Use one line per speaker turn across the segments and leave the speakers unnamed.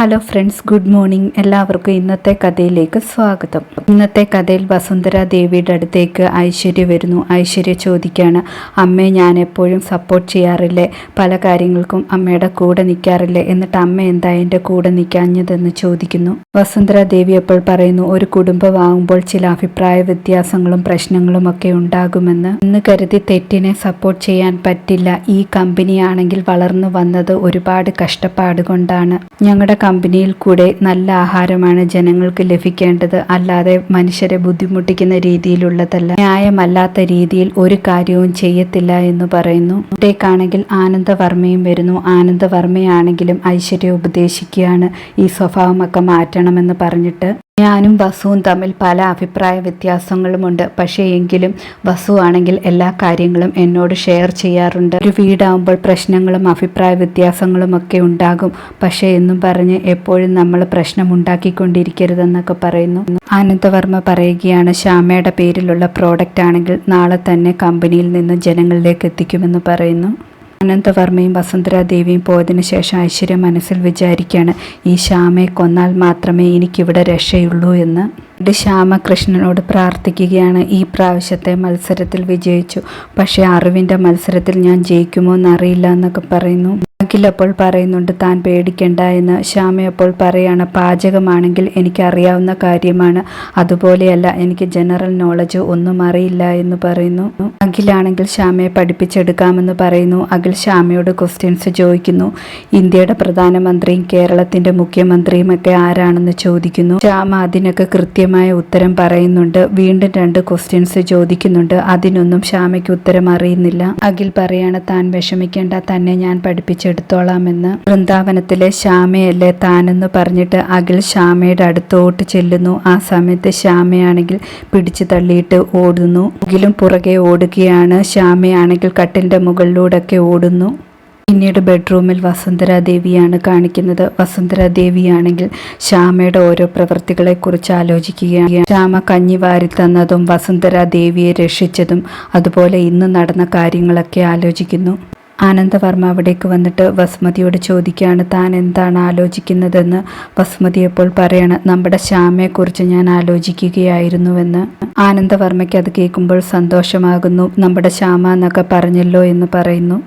Hello friends good morning എല്ലാവർക്കും ഇന്നത്തെ കഥയിലേക്ക് സ്വാഗതം. ഇന്നത്തെ കഥയിൽ വസുന്ധര ദേവിയുടെ അടുത്തേക്ക് ഐശ്വര്യ വരുന്നു. ഐശ്വര്യ ചോദിക്കുകയാണ് അമ്മയെ ഞാൻ എപ്പോഴും സപ്പോർട്ട് ചെയ്യാറില്ലേ? പല കാര്യങ്ങൾക്കും അമ്മയുടെ കൂടെ നിൽക്കാറില്ലേ? എന്നിട്ട് അമ്മ എന്താ എന്റെ കൂടെ നിൽക്കാഞ്ഞതെന്ന് ചോദിക്കുന്നു. വസുന്ധര ദേവി അപ്പോൾ പറയുന്നു ഒരു കുടുംബമാകുമ്പോൾ ചില അഭിപ്രായ വ്യത്യാസങ്ങളും പ്രശ്നങ്ങളും ഒക്കെ ഉണ്ടാകുമെന്ന്. എന്ന് കരുതി തെറ്റിനെ സപ്പോർട്ട് ചെയ്യാൻ പറ്റില്ല. ഈ കമ്പനിയാണെങ്കിൽ വളർന്നു വന്നത് ഒരുപാട് കഷ്ടപ്പാട് കൊണ്ടാണ്. ഞങ്ങളുടെ കമ്പനിയിൽ കൂടെ നല്ല ആഹാരമാണ് ജനങ്ങൾക്ക് ലഭിക്കേണ്ടത്. അല്ലാതെ മനുഷ്യരെ ബുദ്ധിമുട്ടിക്കുന്ന രീതിയിലുള്ളതല്ല. ന്യായമല്ലാത്ത രീതിയിൽ ഒരു കാര്യവും ചെയ്യത്തില്ല എന്ന് പറയുന്നു. ഇവിടേക്കാണെങ്കിൽ ആനന്ദവർമ്മയും വരുന്നു. ആനന്ദവർമ്മയാണെങ്കിലും ഐശ്വര്യ ഉപദേശിക്കുകയാണ്. ഈ സ്വഭാവമൊക്കെ മാറ്റണമെന്ന് പറഞ്ഞിട്ട് ഞാനും വസുവും തമ്മിൽ പല അഭിപ്രായ വ്യത്യാസങ്ങളുമുണ്ട്. പക്ഷേ എങ്കിലും വസു ആണെങ്കിൽ എല്ലാ കാര്യങ്ങളും എന്നോട് ഷെയർ ചെയ്യാറുണ്ട്. ഒരു വീടാകുമ്പോൾ പ്രശ്നങ്ങളും അഭിപ്രായ വ്യത്യാസങ്ങളും ഒക്കെ ഉണ്ടാകും. പക്ഷേ എന്നും പറഞ്ഞ് എപ്പോഴും നമ്മൾ പ്രശ്നം ഉണ്ടാക്കിക്കൊണ്ടിരിക്കരുതെന്നൊക്കെ പറയുന്നു. ആനന്ദവർമ്മ പറയുകയാണ് ശ്യാമയുടെ പേരിലുള്ള പ്രോഡക്റ്റ് ആണെങ്കിൽ നാളെ തന്നെ കമ്പനിയിൽ നിന്ന് ജനങ്ങളിലേക്ക് എത്തിക്കുമെന്ന് പറയുന്നു. അനന്തവർമ്മയും വസുന്ധരാദേവിയും പോയതിനു ശേഷം ഐശ്വര്യ മനസ്സിൽ വിചാരിക്കുകയാണ് ഈ ശ്യാമയെ കൊന്നാൽ മാത്രമേ എനിക്കിവിടെ രക്ഷയുള്ളൂ എന്ന്. ഇത് ശ്യാമകൃഷ്ണനോട് പ്രാർത്ഥിക്കുകയാണ്. ഈ പ്രാവശ്യത്തെ മത്സരത്തിൽ വിജയിച്ചു. പക്ഷേ അറിവിന്റെ മത്സരത്തിൽ ഞാൻ ജയിക്കുമോ എന്നറിയില്ല എന്നൊക്കെ പറയുന്നു. അഖിൽ അപ്പോൾ പറയുന്നുണ്ട് താൻ പേടിക്കണ്ട എന്ന്. ശ്യാമ അപ്പോൾ പറയാണ് പാചകമാണെങ്കിൽ എനിക്കറിയാവുന്ന കാര്യമാണ്. അതുപോലെയല്ല എനിക്ക് ജനറൽ നോളജ് ഒന്നും അറിയില്ല എന്ന് പറയുന്നു. അഖിലാണെങ്കിൽ ശ്യാമയെ പഠിപ്പിച്ചെടുക്കാമെന്ന് പറയുന്നു. അഖിൽ ശ്യാമയോട് ക്വസ്റ്റ്യൻസ് ചോദിക്കുന്നു. ഇന്ത്യയുടെ പ്രധാനമന്ത്രിയും കേരളത്തിന്റെ മുഖ്യമന്ത്രിയും ഒക്കെ ആരാണെന്ന് ചോദിക്കുന്നു. ശ്യാമ അതിനൊക്കെ കൃത്യമായ ഉത്തരം പറയുന്നുണ്ട്. വീണ്ടും രണ്ട് ക്വസ്റ്റ്യൻസ് ചോദിക്കുന്നുണ്ട്. അതിനൊന്നും ശ്യാമയ്ക്ക് ഉത്തരം അറിയുന്നില്ല. അഖിൽ പറയാണ് താൻ വിഷമിക്കേണ്ട തന്നെ ഞാൻ പഠിപ്പിച്ചെടുത്തു എടുത്തോളാമെന്ന് വൃന്ദാവനത്തിലെ ശ്യാമയല്ലേ താനെന്ന് പറഞ്ഞിട്ട് അഖിൽ ശ്യാമയുടെ അടുത്തോട്ട് ചെല്ലുന്നു. ആ സമയത്ത് ശ്യാമയാണെങ്കിൽ പിടിച്ചു തള്ളിയിട്ട് ഓടുന്നു. അഖിലും പുറകെ ഓടുകയാണ്. ശ്യാമയാണെങ്കിൽ മുകളിലൂടെ മുകളിലൂടെയൊക്കെ ഓടുന്നു. പിന്നീട് ബെഡ്റൂമിൽ വസുന്ധര ദേവിയാണ് കാണിക്കുന്നത്. വസുന്ധര ദേവിയാണെങ്കിൽ ശ്യാമയുടെ ഓരോ പ്രവൃത്തികളെക്കുറിച്ച് ആലോചിക്കുകയാണ്. ശ്യാമ കഞ്ഞി വാരി തന്നതും വസുന്ധര ദേവിയെ രക്ഷിച്ചതും അതുപോലെ ഇന്ന് നടന്ന കാര്യങ്ങളൊക്കെ ആലോചിക്കുന്നു. ആനന്ദവർമ്മ അവിടേക്ക് വന്നിട്ട് വസുമതിയോട് ചോദിക്കുകയാണ് താൻ എന്താണ് ആലോചിക്കുന്നതെന്ന്? വസുമതി എപ്പോൾ പറയാണ് നമ്മുടെ ശ്യാമയെക്കുറിച്ച് ഞാൻ ആലോചിക്കുകയായിരുന്നുവെന്ന്. ആനന്ദവർമ്മയ്ക്ക് അത് കേൾക്കുമ്പോൾ സന്തോഷമാകുന്നു നമ്മുടെ ശ്യാമ എന്നൊക്കെ പറഞ്ഞല്ലോ എന്ന് പറയുന്നു.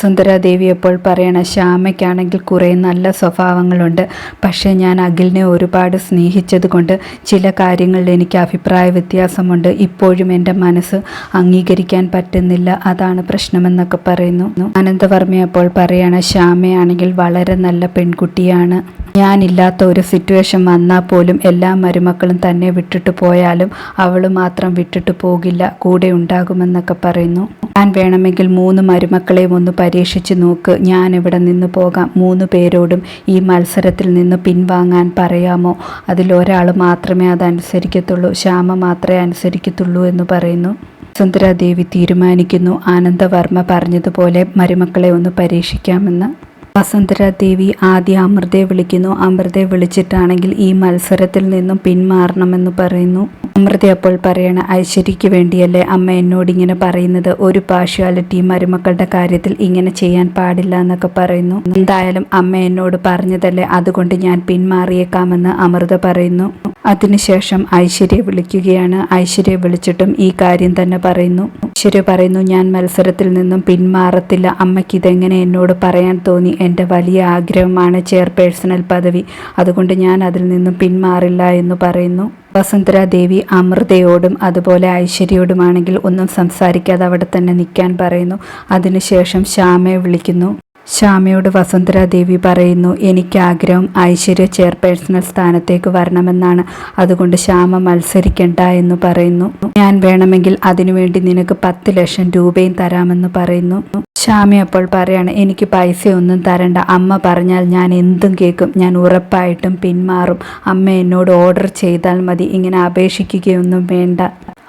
സുന്ദരാദേവി എപ്പോൾ പറയണ ശ്യാമയ്ക്കാണെങ്കിൽ കുറേ നല്ല സ്വഭാവങ്ങളുണ്ട്. പക്ഷേ ഞാൻ അഖിലിനെ ഒരുപാട് സ്നേഹിച്ചതുകൊണ്ട് ചില കാര്യങ്ങളിൽ എനിക്ക് അഭിപ്രായ വ്യത്യാസമുണ്ട്. ഇപ്പോഴും എന്റെ മനസ്സ് അംഗീകരിക്കാൻ പറ്റുന്നില്ല. അതാണ് പ്രശ്നമെന്നൊക്കെ പറയുന്നു. അനന്തവർമ്മ അപ്പോൾ പറയണ ശ്യാമയാണെങ്കിൽ വളരെ നല്ല പെൺകുട്ടിയാണ്. ഞാനില്ലാത്ത ഒരു സിറ്റുവേഷൻ വന്നാൽ പോലും എല്ലാ മരുമക്കളും തന്നെ വിട്ടിട്ട് പോയാലും അവൾ മാത്രം വിട്ടിട്ട് പോകില്ല കൂടെ ഉണ്ടാകുമെന്നൊക്കെ പറയുന്നു. ഞാൻ വേണമെങ്കിൽ മൂന്ന് മരുമക്കളെയും ഒന്ന് പരീക്ഷിച്ച് നോക്ക്. ഞാൻ ഇവിടെ നിന്ന് പോകാം. മൂന്ന് പേരോടും ഈ മത്സരത്തിൽ നിന്ന് പിൻവാങ്ങാൻ പറയാമോ? അതിലൊരാൾ മാത്രമേ അത് അനുസരിക്കത്തുള്ളൂ. ശ്യാമ മാത്രമേ അനുസരിക്കത്തുള്ളൂ എന്ന് പറയുന്നു. സുന്ദരാദേവി തീരുമാനിക്കുന്നു. ആനന്ദവർമ്മ പറഞ്ഞതുപോലെ മരുമക്കളെ ഒന്ന് പരീക്ഷിക്കാമെന്ന്. വസുന്ധര ദേവി ആദ്യം അമൃതയെ വിളിക്കുന്നു. അമൃതയെ വിളിച്ചിട്ടാണെങ്കിൽ ഈ മത്സരത്തിൽ നിന്നും പിന്മാറണമെന്ന് പറയുന്നു. അമൃത അപ്പോൾ പറയണ ഐശ്വര്യയ്ക്ക് വേണ്ടിയല്ലേ അമ്മ എന്നോട് ഇങ്ങനെ പറയുന്നത്? ഒരു പാർഷ്യാലിറ്റി മരുമക്കളുടെ കാര്യത്തിൽ ഇങ്ങനെ ചെയ്യാൻ പാടില്ല എന്നൊക്കെ പറയുന്നു. എന്തായാലും അമ്മ എന്നോട് പറഞ്ഞതല്ലേ അതുകൊണ്ട് ഞാൻ പിന്മാറിയേക്കാമെന്ന് അമൃത പറയുന്നു. അതിനുശേഷം ഐശ്വര്യ വിളിക്കുകയാണ്. ഐശ്വര്യ വിളിച്ചിട്ടും ഈ കാര്യം തന്നെ പറയുന്നു. ഐശ്വര്യ പറയുന്നു ഞാൻ മത്സരത്തിൽ നിന്നും പിന്മാറത്തില്ല. അമ്മയ്ക്ക് ഇതെങ്ങനെ എന്നോട് പറയാൻ തോന്നി. എന്റെ വലിയ ആഗ്രഹമാണ് ചെയർപേഴ്സണൽ പദവി. അതുകൊണ്ട് ഞാൻ അതിൽ നിന്നും പിന്മാറില്ല എന്ന് പറയുന്നു. വസുന്ധര ദേവി അമൃതയോടും അതുപോലെ ഐശ്വര്യയോടുമാണെങ്കിൽ ഒന്നും സംസാരിക്കാതെ അവിടെ തന്നെ നിൽക്കാൻ പറയുന്നു. അതിനുശേഷം ശ്യാമയെ വിളിക്കുന്നു. ശ്യാമയോട് വസുന്ധര ദേവി പറയുന്നു എനിക്ക് ആഗ്രഹം ഐശ്വര്യ ചെയർപേഴ്സണൽ സ്ഥാനത്തേക്ക് വരണമെന്നാണ്. അതുകൊണ്ട് ശ്യാമ മത്സരിക്കണ്ട എന്ന് പറയുന്നു. ഞാൻ വേണമെങ്കിൽ അതിനുവേണ്ടി നിനക്ക് പത്ത് ലക്ഷം രൂപയും തരാമെന്ന് പറയുന്നു. ശ്യാമ അപ്പോൾ പറയാണ് എനിക്ക് പൈസയൊന്നും തരണ്ട. അമ്മ പറഞ്ഞാൽ ഞാൻ എന്തും കേൾക്കും. ഞാൻ ഉറപ്പായിട്ടും പിന്മാറും. അമ്മ എന്നോട് ഓർഡർ ചെയ്താൽ മതി. ഇങ്ങനെ അപേക്ഷിക്കുകയൊന്നും വേണ്ട.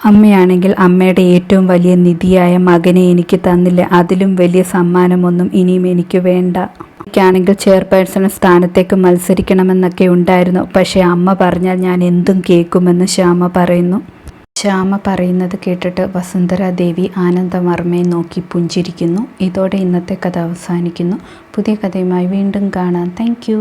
അമ്മയാണെങ്കിൽ അമ്മയുടെ ഏറ്റവും വലിയ നിധിയായ മകനെ എനിക്ക് തന്നില്ല. അതിലും വലിയ സമ്മാനമൊന്നും ഇനിയും എനിക്ക് വേണ്ട. എനിക്കാണെങ്കിൽ ചെയർപേഴ്സൺ സ്ഥാനത്തേക്ക് മത്സരിക്കണമെന്നൊക്കെ ഉണ്ടായിരുന്നു. പക്ഷേ അമ്മ പറഞ്ഞാൽ ഞാൻ എന്തും കേൾക്കുമെന്ന് ശ്യാമ പറയുന്നു. ശ്യാമ പറയുന്നത് കേട്ടിട്ട് വസുന്ധര ദേവി ആനന്ദവർമ്മയെ നോക്കി പുഞ്ചിരിക്കുന്നു. ഇതോടെ ഇന്നത്തെ കഥ അവസാനിക്കുന്നു. പുതിയ കഥയുമായി വീണ്ടും കാണാം. താങ്ക്